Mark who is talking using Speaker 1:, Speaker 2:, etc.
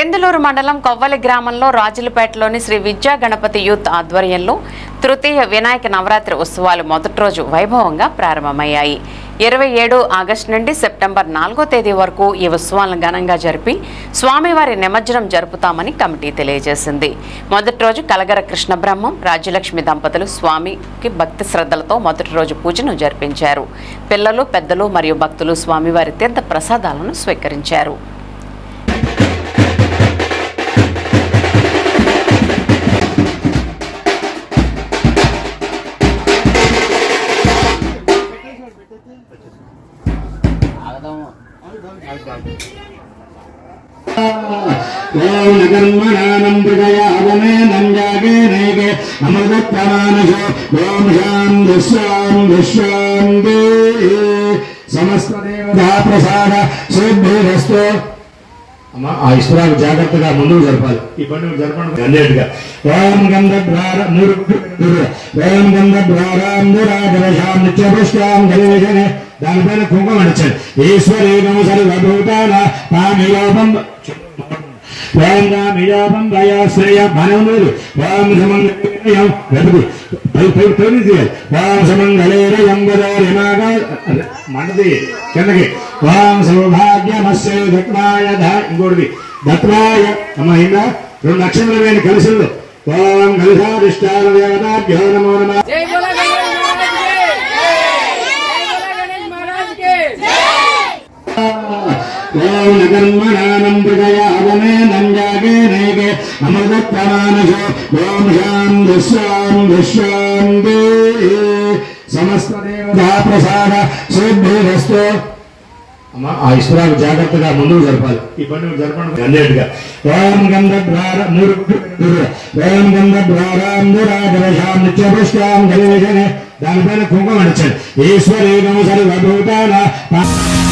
Speaker 1: దెందులూరు మండలం కొవ్వలి గ్రామంలో రాజులపేటలోని శ్రీ విద్యా గణపతి యూత్ ఆధ్వర్యంలో తృతీయ వినాయక నవరాత్రి ఉత్సవాలు మొదటి రోజు వైభవంగా ప్రారంభమయ్యాయి. ఇరవై ఏడు ఆగస్టు నుండి సెప్టెంబర్ నాలుగో తేదీ వరకు ఈ ఉత్సవాలను ఘనంగా జరిపి స్వామివారి నిమజ్జనం జరుపుతామని కమిటీ తెలియజేసింది. మొదటి రోజు కలగర కృష్ణ బ్రహ్మం రాజ్యలక్ష్మి దంపతులు స్వామికి భక్తి శ్రద్ధలతో మొదటి రోజు పూజను జరిపించారు. పిల్లలు పెద్దలు మరియు భక్తులు స్వామివారి తీర్థ ప్రసాదాలను స్వీకరించారు.
Speaker 2: ఓం నకర్మణానం ప్రజయావమే నంజాగే నైకే అమృతమానసో ఓం శాంతి శాంతి శాంతి సమస్త దేవతా ప్రసాద సిద్ధిరస్తు అమ్మా ఆ ఇస్రాకు జాగ్రత్తగా ముందుకు జరపాలి ఈ పండుగ జరపడం అన్నిటిగా ఓం గంధ ద్వార మూడు ఓం గంధ ద్వారాంధరాజరశాం నిత్యపుష్టాం గలివిజనే దానిపైన కుంకుమ నడిచాడు. ఈశ్వరేణం సర్వభూతాల పామియోపం ఓం రామియోపం దయాశ్రయ మనం లేదు. ఓం సమంగళేయం వెతుకు. పైన తీయాలి. ఓం సమంగళేరయం గదోరిమాగా మండది కిందకి. ఓం సౌభాగ్యమస్య దత్వాయ ఇంకోటిది. దత్వాయ అమ్మ అయిందా రెండు నక్షత్రాలు కలిసిందో. ఓం కలిసాధిష్టాన దేవతాభ్యో నమో. నమ ఓం నకర్మణానం ప్రజయావమే నంజాగే నైకే అమృతమానసో ఓం శాంతి శాంతి శాంతి సమస్త దేవతా ప్రసాద సిద్ధిరస్తు అమ్మా ఆ ఇస్రాకు జాగ్రత్తగా ముందుకు జరపాలి. ఈ పండుగ జరపడం అన్నిటిగా ఓం గంధ ద్వార మూడు ఓం గంధ ద్వారాంధరాజరశాం నిత్యపుష్టాం గలివిజనే దానిపైన కుంకుమ నడిచాడు. ఈశ్వరేణం సర్వభూతాల